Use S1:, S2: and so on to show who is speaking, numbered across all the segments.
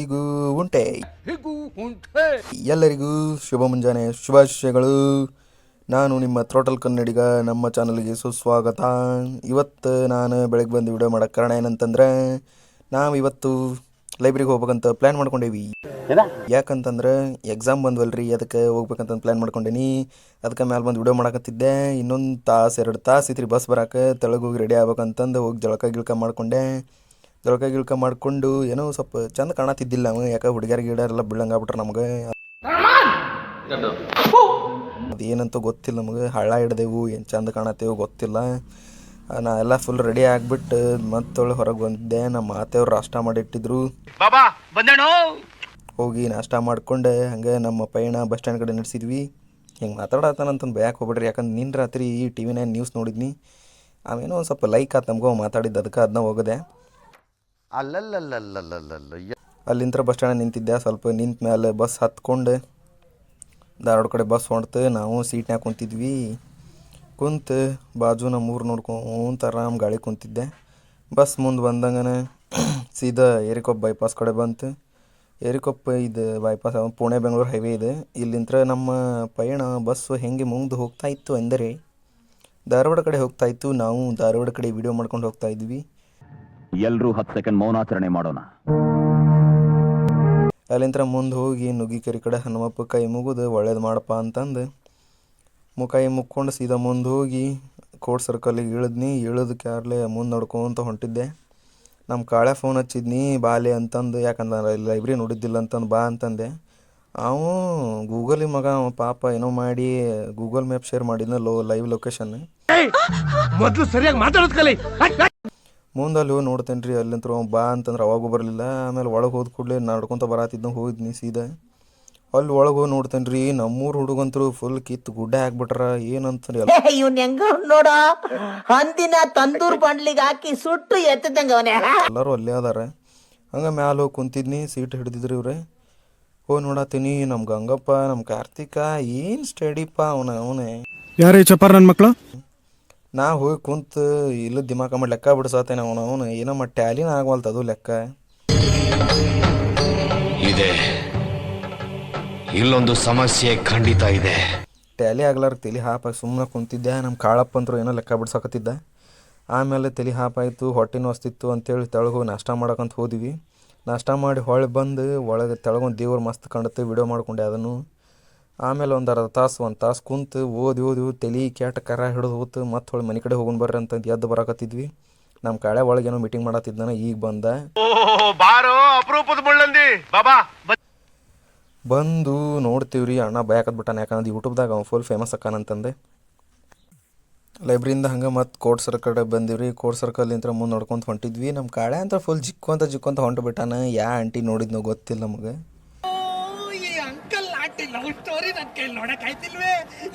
S1: ಈಗ ಉಂಟೆ. ಎಲ್ಲರಿಗೂ ಶುಭ ಮುಂಜಾನೆ ಶುಭಾಶಯಗಳು. ನಾನು ನಿಮ್ಮ ತ್ರೋಟಲ್ ಕನ್ನಡಿಗ ನಮ್ಮ ಚಾನಲ್ಗೆ ಸುಸ್ವಾಗತ. ಇವತ್ತು ನಾನು ಬೆಳಗ್ಗೆ ಬಂದು ವಿಡಿಯೋ ಮಾಡೋಕ್ಕೆ ಕಾರಣ ಏನಂತಂದ್ರೆ ನಾವು ಇವತ್ತು ಲೈಬ್ರರಿಗೆ ಹೋಗ್ಬೇಕಂತ ಪ್ಲ್ಯಾನ್ ಮಾಡ್ಕೊಂಡೇವಿ. ಯಾಕಂತಂದ್ರೆ ಎಕ್ಸಾಮ್ ಬಂದ್ವಲ್ರಿ ಅದಕ್ಕೆ ಹೋಗ್ಬೇಕಂತ ಪ್ಲ್ಯಾನ್ ಮಾಡ್ಕೊಂಡೇನಿ. ಅದಕ್ಕೆ ಮ್ಯಾಲೆ ಬಂದು ವಿಡಿಯೋ ಮಾಡಕತ್ತಿದ್ದೆ. ಇನ್ನೊಂದು ತಾಸು ಎರಡು ತಾಸು ಐತ್ರಿ ಬಸ್ ಬರಕ್ಕೆ ತೆಳಗೋಗಿ ರೆಡಿ ಆಗ್ಬೇಕಂತಂದು ಹೋಗಿ ಜಳಕ ಗಿಳಕ ಮಾಡ್ಕೊಂಡೆ. ಜಳಕ ಗಿಳ್ಕ ಮಾಡ್ಕೊಂಡು ಏನೋ ಸ್ವಲ್ಪ ಚಂದ ಕಾಣತಿದ್ದಿಲ್ಲ ಅವ ಯಾಕೆ ಹುಡುಗಿಯರ ಗಿಡರೆಲ್ಲ ಬಿಳಂಗಾಗ್ಬಿಟ್ರೆ ನಮ್ಗೆ. ಅದೇನಂತ ಗೊತ್ತಿಲ್ಲ ನಮಗೆ ಹಳ್ಳ ಹಿಡ್ದೆವು ಏನು ಚಂದ ಕಾಣತ್ತೇವು ಗೊತ್ತಿಲ್ಲ. ನಾ ಎಲ್ಲ ಫುಲ್ ರೆಡಿ ಆಗಿಬಿಟ್ಟು ಮತ್ತೊಳ್ಳೆ ಹೊರಗೆ ಬಂದಿದ್ದೆ ನಮ್ಮ ಮಾತೆಯವ್ರು ನಾಷ್ಟ ಮಾಡಿಟ್ಟಿದ್ರು. ಹೋಗಿ ನಾಷ್ಟ ಮಾಡ್ಕೊಂಡೆ ಹಂಗೆ ನಮ್ಮ ಪಯಣ ಬಸ್ ಸ್ಟ್ಯಾಂಡ್ ಕಡೆ ನಡೆಸಿದ್ವಿ. ಹಿಂಗೆ ಮಾತಾಡತ್ತಾನಂತಂದು ಭಯಕ್ಕೆ ಹೋಗ್ಬಿಡ್ರಿ ಯಾಕಂದ್ರೆ ನಿನ್ನ ರಾತ್ರಿ ಈ ಟಿ ವಿ ನೈನ್ ನ್ಯೂಸ್ ನೋಡಿದ್ನಿ. ಆಮೇನೋ ಒಂದು ಸ್ವಲ್ಪ ಲೈಕ್ ಆತು ನಮಗೂ ಮಾತಾಡಿದ್ದು ಅದಕ್ಕೆ ಅದನ್ನ ಹೋಗದೆ.
S2: ಅಲ್ಲಲ್ಲಲ್ಲಲ್ಲಲ್ಲಲ್ಲ
S1: ಅಲ್ಲಿಂತ್ರ ಬಸ್ ಸ್ಟ್ಯಾಂಡ್ ನಿಂತಿದ್ದೆ ಸ್ವಲ್ಪ ನಿಂತ ಮೇಲೆ ಬಸ್ ಹತ್ಕೊಂಡು ಧಾರವಾಡ ಕಡೆ ಬಸ್ ಹೊಂಡ್ತು ನಾವು ಸೀಟ್ನ್ಯಾಗ ಕುಂತಿದ್ವಿ ಕುಂತು ಬಾಜು ನಮ್ಮ ಊರು ನೋಡ್ಕೊಂತ ಆರಾಮ್ ಗಾಳಿ ಕುಂತಿದ್ದೆ ಬಸ್ ಮುಂದೆ ಬಂದಂಗನೆ ಸೀದಾ ಏರಿಕೊಪ್ಪ ಬೈಪಾಸ್ ಕಡೆ ಬಂತು ಏರಿಕೊಪ್ಪ ಇದು ಬೈಪಾಸ್ ಪುಣೆ ಬೆಂಗಳೂರು ಹೈವೇ ಇದೆ ಇಲ್ಲಿಂತ್ರ ನಮ್ಮ ಪಯಣ ಬಸ್ಸು ಹೆಂಗೆ ಮುಂದೆ ಹೋಗ್ತಾ ಇತ್ತು ಅಂದರೆ ಧಾರವಾಡ ಕಡೆ ಹೋಗ್ತಾ ಇತ್ತು ನಾವು ಧಾರವಾಡ ಕಡೆ ವಿಡಿಯೋ ಮಾಡ್ಕೊಂಡು ಹೋಗ್ತಾ ಇದ್ವಿ
S3: ಎಲ್ರೂ ಹತ್ತು ಸೆಕೆಂಡ್ ಮೌನಾಚರಣೆ ಮಾಡೋಣ.
S1: ಅಲ್ಲಿಂತ್ರ ಮುಂದೆ ಹೋಗಿ ನುಗ್ಗಿಕೆರೆ ಕಡೆ ಹನುಮಪ್ಪ ಕೈ ಮುಗಿದು ಒಳ್ಳೇದು ಮಾಡಪ್ಪ ಅಂತಂದು ಮುಖಾಯಿ ಮುಕ್ಕೊಂಡು ಸೀದಾ ಮುಂದೆ ಹೋಗಿ ಕೋರ್ಟ್ ಸರ್ಕಲಿಗೆ ಇಳಿದ್ನಿ. ಇಳಿದು ಕ್ಯಾರ್ಲೆ ಮುಂದೆ ನೋಡ್ಕೊಂತ ಹೊಂಟಿದ್ದೆ. ನಮ್ಮ ಕಾಳೆ ಫೋನ್ ಹಚ್ಚಿದ್ನಿ ಬಾಲೆ ಅಂತಂದು. ಯಾಕಂದ್ರೆ ಲೈಬ್ರರಿ ನೋಡಿದ್ದಿಲ್ಲ ಅಂತಂದು ಬಾ ಅಂತಂದೆ. ಅವು ಗೂಗಲಿ ಮಗ ಅವ ಪಾಪ ಏನೋ ಮಾಡಿ ಗೂಗಲ್ ಮ್ಯಾಪ್ ಶೇರ್ ಮಾಡಿದ್ನ ಲೋ ಲೈವ್ ಲೊಕೇಶನ್
S4: ಮೊದಲು ಸರಿಯಾಗಿ ಮಾತಾಡೋದು ಕಲಿ.
S1: ಮುಂದೆ ಅಲ್ಲಿ ಹೋಗಿ ನೋಡ್ತೇನೆ ರೀ ಅಲ್ಲಿಂತ್ರ ಅವ ಬಾ ಅಂತಂದ್ರೆ ಅವಾಗೂ ಬರಲಿಲ್ಲ. ಆಮೇಲೆ ಒಳಗೆ ಹೋದ ಕೂಡಲೇ ನಡ್ಕೊತ ಬರತಿದ್ನ ಹೋಗಿದ್ನಿ ಸೀದಾ. ಅಲ್ಲಿ ಒಳಗೆ ಹೋಗಿ ನೋಡ್ತೇನೆ ರೀ ನಮ್ಮೂರು ಹುಡುಗಂತರು ಫುಲ್ ಕಿತ್ತು ಗುಡ್ಡೆ ಹಾಕ್ಬಿಟ್ರ ಏನಂತಾರೆ
S5: ಇವನ್ ಹೆಂಗ ನೋಡ? ಹಂದಿನ ತಂದೂರ್ ಬಂಡ್ಲಿಗೆ ಹಾಕಿ ಸುಟ್ಟು ಎತ್ತದಂಗ ಅವನೇ.
S1: ಎಲ್ಲರೂ ಅಲ್ಲೇ ಅದಾರ. ಹಂಗೆ ಮ್ಯಾಲ ಹೋಗಿ ಕುಂತಿದ್ನಿ ಸೀಟ್ ಹಿಡಿದಿದ್ರಿ ಇವ್ರೆ. ಹೋಗಿ ನೋಡತ್ತೀನಿ ನಮ್ಮ ಗಂಗಪ್ಪ ನಮ್ಮ ಕಾರ್ತಿಕ ಏನು ಸ್ಟಡಿಪ್ಪ ಅವನ ಅವನೇ.
S6: ಯಾರೇ ಚಪ್ಪಾರ ನನ್ನ ಮಕ್ಕಳು
S1: ನಾ ಹೋಗಿ ಕುಂತು ಇಲ್ಲ ದಿಮಾಕ ಮಾಡಿ ಲೆಕ್ಕ ಬಿಡಿಸತ್ತೇನೆ ಅವನು ಅವನು ಏನೋ ಮಾಡಿ ಟ್ಯಾಲಿನ ಆಗವಲ್ತು ಅದು ಲೆಕ್ಕ.
S7: ಇದೆ. ಇಲ್ಲೊಂದು ಸಮಸ್ಯೆ ಖಂಡಿತ ಇದೆ.
S1: ಟ್ಯಾಲಿ ಆಗ್ಲಾರ ತಲೆ ಹಾಪಾಗಿ ಸುಮ್ಮನೆ ಕುಂತಿದ್ದೆ ನಮ್ಮ ಕಾಳಪ್ಪ ಅಂತರು ಏನೋ ಲೆಕ್ಕ ಬಿಡ್ಸಕತ್ತಿದ್ದ. ಆಮೇಲೆ ತಲೆ ಹಾಪಾಯಿತು ಹೊಟ್ಟೆನೂ ಹೊಸ್ತಿತ್ತು ಅಂತೇಳಿ ತೆಳಗೆ ಹೋಗಿ ನಾಷ್ಟ ಮಾಡಕ್ಕಂತ ಹೋದ್ವಿ. ನಾಷ್ಟ ಮಾಡಿ ಹೊಳೆ ಬಂದು ಒಳಗೆ ತೆಳಗೊಂದು ದೇವ್ರು ಮಸ್ತ್ ಕಂಡತ್ತು ವಿಡಿಯೋ ಮಾಡ್ಕೊಂಡೆ ಅದನ್ನು. ಆಮೇಲೆ ಒಂದು ಅರ್ಧ ತಾಸು ಒಂದು ತಾಸು ಕುಂತು ಓದಿ ಓದಿ ಓದಿ ತಲೆ ಕೆಟ್ಟ ಕರ ಹಿಡಿದು ಹೋತು. ಮತ್ತೆ ಹೊಳ್ಳಿ ಮನೆ ಕಡೆ ಹೋಗೋಣ ಬರ್ರಿ ಅಂತಂದು ಎದ್ದು ಬರಾಕತ್ತಿದ್ವಿ. ನಮ್ಮ ಕಾಳೆ ಒಳಗೆ ಏನೋ ಮೀಟಿಂಗ್ ಮಾಡತ್ತಿದ್ದಾನ ಈಗ ಬಂದ. ಬಂದು ನೋಡ್ತೀವಿ ರೀ ಅಣ್ಣ ಬಿಟ್ಟಾನ. ಯಾಕಂದ್ರೆ ಯೂಟ್ಯೂಬ್ದಾಗ ಅವ್ನು ಫುಲ್ ಫೇಮಸ್ ಅಕ್ಕಾನಂತಂದೆ ಲೈಬ್ರರಿಯಿಂದ ಹಂಗೆ ಮತ್ತೆ ಕೋರ್ಟ್ ಸರ್ಕಲ್ ಬಂದಿವ್ರಿ. ಕೋರ್ಟ್ ಸರ್ಕಲಿಂತ್ರ ಮುಂದೆ ನೋಡ್ಕೊಂತ ಹೊಂಟಿದ್ವಿ. ನಮ್ಮ ಕಾಳೆ ಅಂತ ಫುಲ್ ಜಿಕ್ಕೊಂತ ಜಿಕ್ಕೊಂತ ಹೊಂಟು ಬಿಟ್ಟಾನ. ಯಾ ಆಂಟಿ ನೋಡಿದ್ನೋ ಗೊತ್ತಿಲ್ಲ ನಮಗೆ.
S8: ಆಂಟಿ ಲವ್ ಸ್ಟೋರಿ ನನ್ ಕೈಲಿ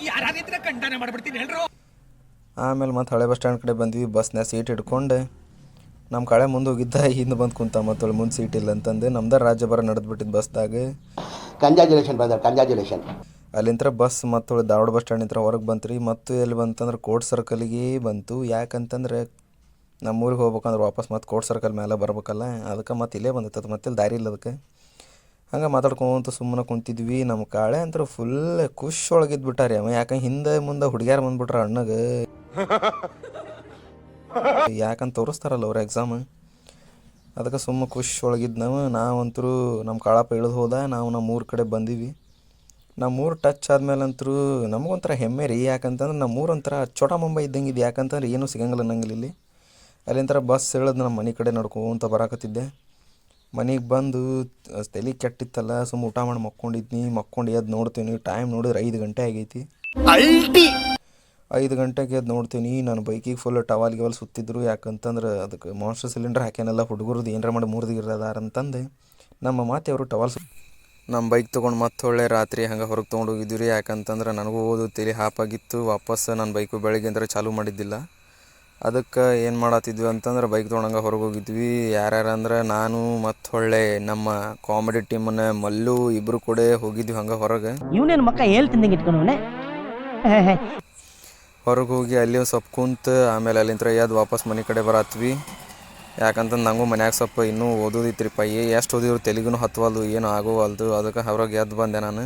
S8: ಯಾರಾಗಿದ್ರೆ ಖಂಡನೆ ಮಾಡ್ಬಿಡ್ತೀನಿ ಹೇಳ್ರು.
S1: ಆಮೇಲೆ ಮತ್ತೆ ಹಳೆ ಬಸ್ ಸ್ಟ್ಯಾಂಡ್ ಕಡೆ ಬಂದ್ವಿ ಬಸ್ನ್ಯಾಗ ಸೀಟ್ ಹಿಡ್ಕೊಂಡು. ನಮ್ಮ ಕಡೆ ಮುಂದೆ ಹೋಗಿದ್ದ ಹಿಂದೆ ಬಂದು ಕುಂತ ಮತ್ತೆ ಮುಂದೆ ಸೀಟ್ ಇಲ್ಲ ಅಂತಂದು. ನಮ್ದ ರಾಜ್ಯ ಬರ ನಡೆದು ಬಿಟ್ಟಿದ್ದು ಬಸ್ದಾಗ
S2: ಕಂಜಾಜುಲೇಷನ್ ಬ್ರದರ್ ಕಂಜಾಜುಲೇಷನ್.
S1: ಅಲ್ಲಿಂತ್ರ ಬಸ್ ಮತ್ತು ಧಾರವಾಡ ಬಸ್ ಸ್ಟ್ಯಾಂಡ್ ಇಂತ್ರ ಹೊರಗೆ ಬಂತ್ರಿ. ಮತ್ತು ಎಲ್ಲಿ ಬಂತಂದ್ರೆ ಕೋಟ್ ಸರ್ಕಲ್ಗೆ ಬಂತು. ಯಾಕಂತಂದ್ರೆ ನಮ್ಮೂರಿಗೆ ಹೋಗ್ಬೇಕಂದ್ರೆ ವಾಪಸ್ ಮತ್ತೆ ಕೋಟ್ ಸರ್ಕಲ್ ಮೇಲೆ ಬರ್ಬೇಕಲ್ಲ ಅದಕ್ಕೆ ಮತ್ತೆ ಇಲ್ಲೇ ಬಂದಿತ್ತು ಅದು ಮತ್ತೆ ಇಲ್ಲಿ ದಾರಿ ಇಲ್ಲ ಅದಕ್ಕೆ ಹಂಗೆ ಮಾತಾಡ್ಕೊಂತ ಸುಮ್ಮನೆ ಕುಂತಿದ್ವಿ. ನಮ್ಮ ಕಾಳೆ ಅಂತ ಫುಲ್ ಖುಷ್ ಒಳಗಿದ್ ಬಿಟ್ಟಾರಿ ಅವ. ಯಾಕಂದ್ರೆ ಹಿಂದೆ ಮುಂದೆ ಹುಡುಗ್ಯಾರ ಬಂದ್ಬಿಟ್ರ ಅಣ್ಣಗೆ. ಯಾಕಂತ ತೋರಿಸ್ತಾರಲ್ಲ ಅವ್ರ ಎಕ್ಸಾಮ್ ಅದಕ್ಕೆ ಸುಮ್ಮ ಖುಷ್ ನಾವು ನಾವಂತರೂ ನಮ್ಮ ಕಾಳಪ್ಪ ಇಳಿದು ಹೋದ. ನಾವು ನಮ್ಮ ಊರ ಕಡೆ ಬಂದೀವಿ. ನಮ್ಮೂರು ಟಚ್ ಆದ್ಮೇಲಂತರೂ ನಮಗೊಂಥರ ಹೆಮ್ಮೆ ರೀ. ಯಾಕಂತಂದ್ರೆ ನಮ್ಮೂರು ಒಂಥರ ಚೋಟ ಮುಂಬೈ ಇದ್ದಂಗೆ ಇದು ಯಾಕಂತಂದ್ರೆ ಏನೂ ಸಿಗಂಗಿಲ್ಲ ನಂಗೆ ಇಲ್ಲಿ ಅಲ್ಲಿಂತರ ಬಸ್ ಇಳಿದು ನಮ್ಮ ಮನೆ ಕಡೆ ನಡ್ಕೊಂತ ಬರಾಕತ್ತಿದ್ದೆ. ಮನೆಗೆ ಬಂದು ತಲೆ ಕೆಟ್ಟಿತ್ತಲ್ಲ ಸುಮ್ಮ ಊಟ ಮಾಡಿ ಮಕ್ಕೊಂಡಿದ್ನಿ ಮಕ್ಕೊಂಡು ಎದ್ದು ನೋಡ್ತೀನಿ ಟೈಮ್ ನೋಡಿದ್ರೆ ಐದು ಗಂಟೆ ಆಗೈತಿ. ಐದು ಗಂಟೆಗೆ ಎದ್ದು ನೋಡ್ತೀನಿ ನಾನು ಬೈಕಿಗೆ ಫುಲ್ ಟವಾಲ್ ಗಿವಲ್ ಸುತ್ತಿದ್ರು ಯಾಕಂತಂದ್ರೆ ಅದಕ್ಕೆ ಮಾಸ್ಟರ್ ಸಿಲಿಂಡರ್ ಹಾಕ್ಯಾನೆಲ್ಲ ಹುಡುಗರದ್ದು ಏನಾರ ಮಾಡಿ ಮೂರು ದಿಗಿರದಾರ ಅಂತಂದು. ನಮ್ಮ ಮಾತೆ ಅವರು ಟವಾಲ್ ಸು ನಮ್ಮ ಬೈಕ್ ತೊಗೊಂಡು ಮತ್ತೆ ಒಳ್ಳೆ ರಾತ್ರಿ ಹಂಗೆ ಹೊರಗೆ ತೊಗೊಂಡು ಹೋಗಿದ್ವಿ ರೀ ಯಾಕಂತಂದ್ರೆ ನನಗೂ ಓದು ತಲೆ ಹಾಪಾಗಿತ್ತು ವಾಪಸ್ ನನ್ನ ಬೈಕು ಬೆಳಗ್ಗೆ ಅಂದ್ರೆ ಚಾಲೂ ಮಾಡಿದ್ದಿಲ್ಲ. ಅದಕ್ಕೆ ಏನು ಮಾಡತ್ತಿದ್ವಿ ಅಂತಂದ್ರೆ ಬೈಕ್ ತೊಗೊಂಡಂಗೆ ಹೊರಗೆ ಹೋಗಿದ್ವಿ. ಯಾರ್ಯಾರು ಅಂದ್ರೆ ನಾನು ಮತ್ತು ಹೊಳ್ಳೆ ನಮ್ಮ ಕಾಮಿಡಿ ಟೀಮನ್ನ ಮಲ್ಲು ಇಬ್ಬರು ಕೂಡ ಹೋಗಿದ್ವಿ ಹಂಗೆ ಹೊರಗೆ.
S5: ಇವನೇನು ಮಕ್ಕ ಹೇಳ್ತಿದ್ದಂಗೆ ಇಟ್ಕೊಂಡವನೆ
S1: ಹೊರಗೆ ಹೋಗಿ ಅಲ್ಲಿ ಸ್ವಲ್ಪ ಕುಂತು ಆಮೇಲೆ ಅಲ್ಲಿಂದ ಎದ್ದು ವಾಪಸ್ ಮನೆ ಕಡೆ ಬರತ್ವಿ. ಯಾಕಂತಂದು ನಂಗೂ ಮನ್ಯಾಗ ಸ್ವಲ್ಪ ಇನ್ನೂ ಓದೋದಿತ್ರಿಪ್ಪ ಏ ಎಷ್ಟು ಓದಿದ್ರು ತೆಲುಗುನು ಹತ್ವಲ್ದು ಏನು ಆಗೋವಲ್ದು ಅದಕ್ಕೆ ಹೊರಗೆ ಎದ್ದು ಬಂದೆ ನಾನು.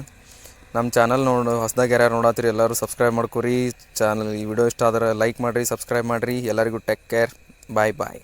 S1: ನಮ್ಮ ಚಾನಲ್ ನೋಡು, ಹೊಸದಾಗಿ ಯಾರ್ಯಾರು ನೋಡತ್ತೀರಿ ಎಲ್ಲರೂ ಸಬ್ಸ್ಕ್ರೈಬ್ ಮಾಡ್ಕೊರಿ. ಚಾನಲ್ ಈ ವಿಡಿಯೋ ಇಷ್ಟ ಆದ್ರೆ ಲೈಕ್ ಮಾಡಿರಿ, ಸಬ್ಸ್ಕ್ರೈಬ್ ಮಾಡಿರಿ. ಎಲ್ಲರಿಗೂ ಟೇಕ್ ಕೇರ್. ಬಾಯ್ ಬಾಯ್.